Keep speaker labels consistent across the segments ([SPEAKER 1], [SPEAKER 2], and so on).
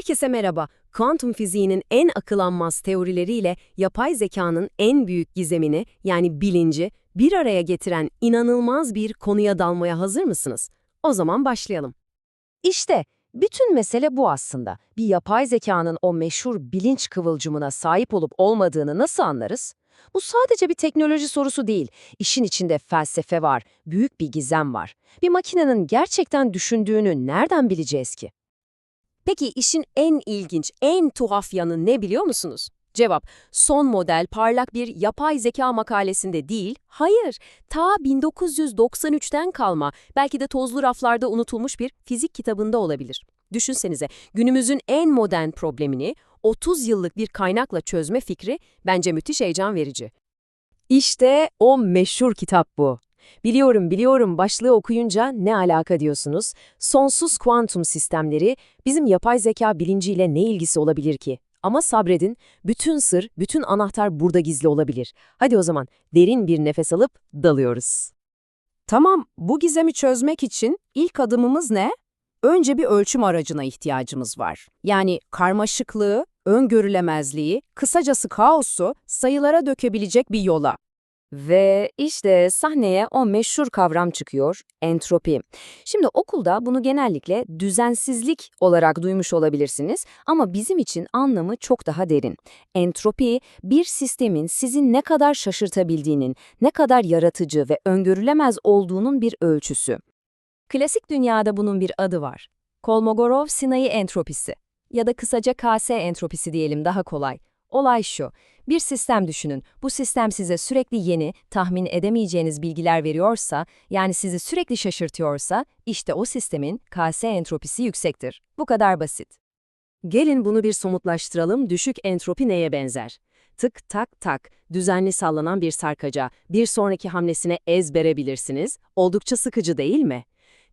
[SPEAKER 1] Herkese merhaba. Kuantum fiziğinin en akılanmaz teorileriyle yapay zekanın en büyük gizemini yani bilinci bir araya getiren inanılmaz bir konuya dalmaya hazır mısınız? O zaman başlayalım.
[SPEAKER 2] İşte bütün mesele bu aslında. Bir yapay zekanın o meşhur bilinç kıvılcımına sahip olup olmadığını nasıl anlarız? Bu sadece bir teknoloji sorusu değil. İşin içinde felsefe var, büyük bir gizem var. Bir makinenin gerçekten düşündüğünü nereden bileceğiz ki?
[SPEAKER 1] Peki işin en ilginç, en tuhaf yanı ne biliyor musunuz? Cevap, son model parlak bir yapay zeka makalesinde değil, hayır, ta 1993'ten kalma, belki de tozlu raflarda unutulmuş bir fizik kitabında olabilir. Düşünsenize, günümüzün en modern problemini 30 yıllık bir kaynakla çözme fikri bence müthiş heyecan verici.
[SPEAKER 2] İşte o meşhur kitap bu. Biliyorum biliyorum başlığı okuyunca ne alaka diyorsunuz? Sonsuz kuantum sistemleri bizim yapay zeka bilinciyle ne ilgisi olabilir ki? Ama sabredin, bütün sır, bütün anahtar burada gizli olabilir. Hadi o zaman derin bir nefes alıp dalıyoruz.
[SPEAKER 3] Tamam, bu gizemi çözmek için ilk adımımız ne? Önce bir ölçüm aracına ihtiyacımız var. Yani karmaşıklığı, öngörülemezliği, kısacası kaosu sayılara dökebilecek bir yola.
[SPEAKER 2] Ve işte sahneye o meşhur kavram çıkıyor, entropi. Şimdi okulda bunu genellikle düzensizlik olarak duymuş olabilirsiniz ama bizim için anlamı çok daha derin. Entropi, bir sistemin sizi ne kadar şaşırtabildiğinin, ne kadar yaratıcı ve öngörülemez olduğunun bir ölçüsü. Klasik dünyada bunun bir adı var. Kolmogorov-Sinayi entropisi ya da kısaca KS entropisi diyelim daha kolay. Olay şu, bir sistem düşünün. Bu sistem size sürekli yeni, tahmin edemeyeceğiniz bilgiler veriyorsa, yani sizi sürekli şaşırtıyorsa, işte o sistemin KS entropisi yüksektir. Bu kadar basit.
[SPEAKER 1] Gelin bunu bir somutlaştıralım, düşük entropi neye benzer? Tık tak tak, düzenli sallanan bir sarkaca, bir sonraki hamlesine ezbere bilirsiniz, oldukça sıkıcı değil mi?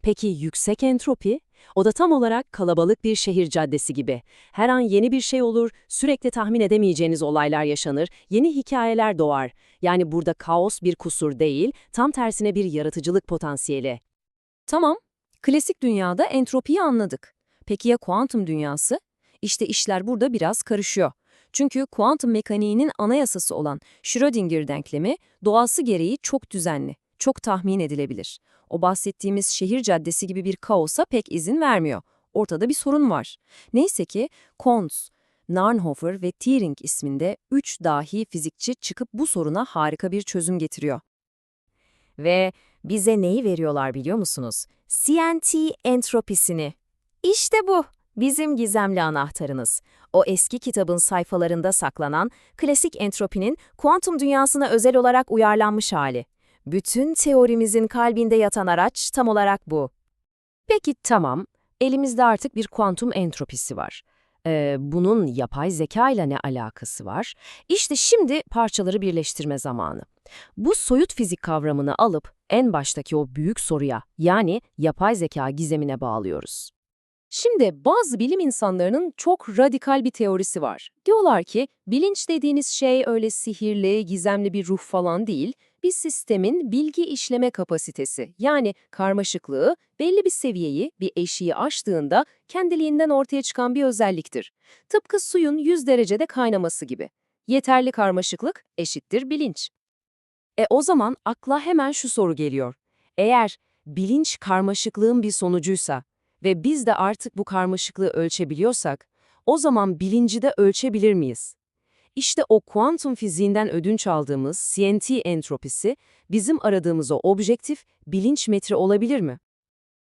[SPEAKER 1] Peki yüksek entropi? O da tam olarak kalabalık bir şehir caddesi gibi. Her an yeni bir şey olur, sürekli tahmin edemeyeceğiniz olaylar yaşanır, yeni hikayeler doğar. Yani burada kaos bir kusur değil, tam tersine bir yaratıcılık potansiyeli.
[SPEAKER 2] Tamam, klasik dünyada entropiyi anladık. Peki ya kuantum dünyası? İşte işler burada biraz karışıyor. Çünkü kuantum mekaniğinin anayasası olan Schrödinger denklemi doğası gereği çok düzenli, çok tahmin edilebilir. O bahsettiğimiz şehir caddesi gibi bir kaosa pek izin vermiyor. Ortada bir sorun var. Neyse ki Kons, Narnhofer ve Turing isminde üç dahi fizikçi çıkıp bu soruna harika bir çözüm getiriyor. Ve bize neyi veriyorlar biliyor musunuz? CNT entropisini. İşte bu, bizim gizemli anahtarınız. O eski kitabın sayfalarında saklanan klasik entropinin kuantum dünyasına özel olarak uyarlanmış hali. Bütün teorimizin kalbinde yatan araç tam olarak bu. Peki tamam, elimizde artık bir kuantum entropisi var. Ee, bunun yapay zeka ile ne alakası var? İşte şimdi parçaları birleştirme zamanı. Bu soyut fizik kavramını alıp en baştaki o büyük soruya yani yapay zeka gizemine bağlıyoruz. Şimdi bazı bilim insanlarının çok radikal bir teorisi var. Diyorlar ki bilinç dediğiniz şey öyle sihirli, gizemli bir ruh falan değil, bir sistemin bilgi işleme kapasitesi yani karmaşıklığı belli bir seviyeyi, bir eşiği aştığında kendiliğinden ortaya çıkan bir özelliktir. Tıpkı suyun 100 derecede kaynaması gibi. Yeterli karmaşıklık eşittir bilinç. E o zaman akla hemen şu soru geliyor. Eğer bilinç karmaşıklığın bir sonucuysa ve biz de artık bu karmaşıklığı ölçebiliyorsak, o zaman bilinci de ölçebilir miyiz? İşte o kuantum fiziğinden ödünç aldığımız CNT entropisi bizim aradığımız o objektif bilinç metre olabilir mi?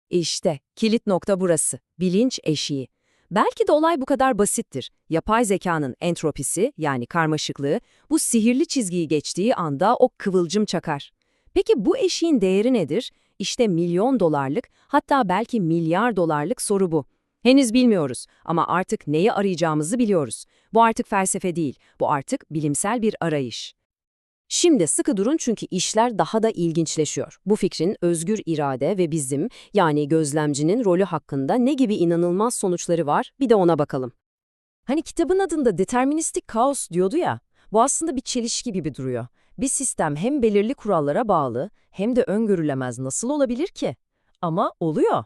[SPEAKER 2] İşte kilit nokta burası, bilinç eşiği. Belki de olay bu kadar basittir. Yapay zekanın entropisi yani karmaşıklığı bu sihirli çizgiyi geçtiği anda o kıvılcım çakar. Peki bu eşiğin değeri nedir? İşte milyon dolarlık hatta belki milyar dolarlık soru bu. Henüz bilmiyoruz ama artık neyi arayacağımızı biliyoruz. Bu artık felsefe değil, bu artık bilimsel bir arayış. Şimdi sıkı durun çünkü işler daha da ilginçleşiyor. Bu fikrin özgür irade ve bizim yani gözlemcinin rolü hakkında ne gibi inanılmaz sonuçları var bir de ona bakalım. Hani kitabın adında deterministik kaos diyordu ya, bu aslında bir çelişki gibi duruyor. Bir sistem hem belirli kurallara bağlı hem de öngörülemez nasıl olabilir ki? Ama oluyor.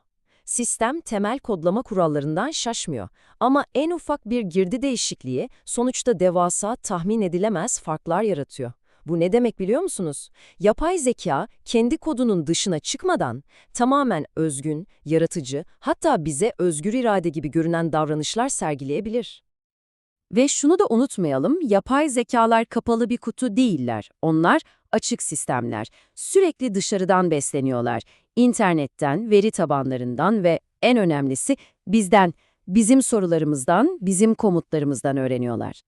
[SPEAKER 1] Sistem temel kodlama kurallarından şaşmıyor. Ama en ufak bir girdi değişikliği sonuçta devasa, tahmin edilemez farklar yaratıyor. Bu ne demek biliyor musunuz? Yapay zeka kendi kodunun dışına çıkmadan tamamen özgün, yaratıcı, hatta bize özgür irade gibi görünen davranışlar sergileyebilir.
[SPEAKER 3] Ve şunu da unutmayalım, yapay zekalar kapalı bir kutu değiller. Onlar açık sistemler. Sürekli dışarıdan besleniyorlar. İnternetten, veri tabanlarından ve en önemlisi bizden, bizim sorularımızdan, bizim komutlarımızdan öğreniyorlar.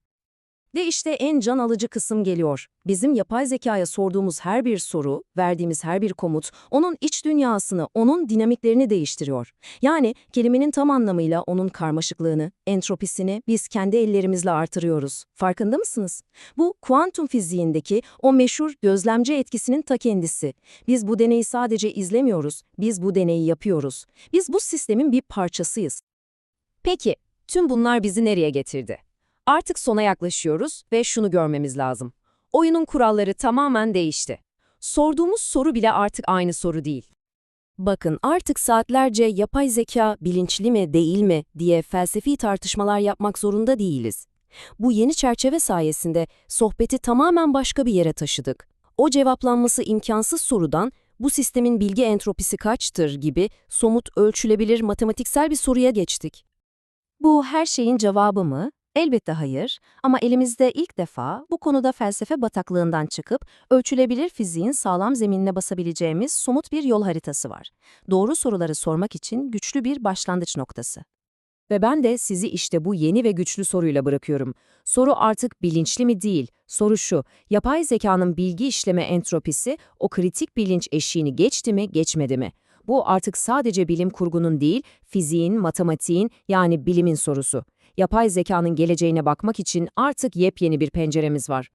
[SPEAKER 1] Ve işte en can alıcı kısım geliyor. Bizim yapay zekaya sorduğumuz her bir soru, verdiğimiz her bir komut, onun iç dünyasını, onun dinamiklerini değiştiriyor. Yani kelimenin tam anlamıyla onun karmaşıklığını, entropisini biz kendi ellerimizle artırıyoruz. Farkında mısınız? Bu kuantum fiziğindeki o meşhur gözlemci etkisinin ta kendisi. Biz bu deneyi sadece izlemiyoruz, biz bu deneyi yapıyoruz. Biz bu sistemin bir parçasıyız. Peki, tüm bunlar bizi nereye getirdi? Artık sona yaklaşıyoruz ve şunu görmemiz lazım. Oyunun kuralları tamamen değişti. Sorduğumuz soru bile artık aynı soru değil. Bakın artık saatlerce yapay zeka bilinçli mi değil mi diye felsefi tartışmalar yapmak zorunda değiliz. Bu yeni çerçeve sayesinde sohbeti tamamen başka bir yere taşıdık. O cevaplanması imkansız sorudan bu sistemin bilgi entropisi kaçtır gibi somut ölçülebilir matematiksel bir soruya geçtik.
[SPEAKER 2] Bu her şeyin cevabı mı? Elbette hayır ama elimizde ilk defa bu konuda felsefe bataklığından çıkıp ölçülebilir fiziğin sağlam zeminine basabileceğimiz somut bir yol haritası var. Doğru soruları sormak için güçlü bir başlangıç noktası.
[SPEAKER 3] Ve ben de sizi işte bu yeni ve güçlü soruyla bırakıyorum. Soru artık bilinçli mi değil, soru şu, yapay zekanın bilgi işleme entropisi o kritik bilinç eşiğini geçti mi, geçmedi mi? Bu artık sadece bilim kurgunun değil, fiziğin, matematiğin yani bilimin sorusu. Yapay zekanın geleceğine bakmak için artık yepyeni bir penceremiz var.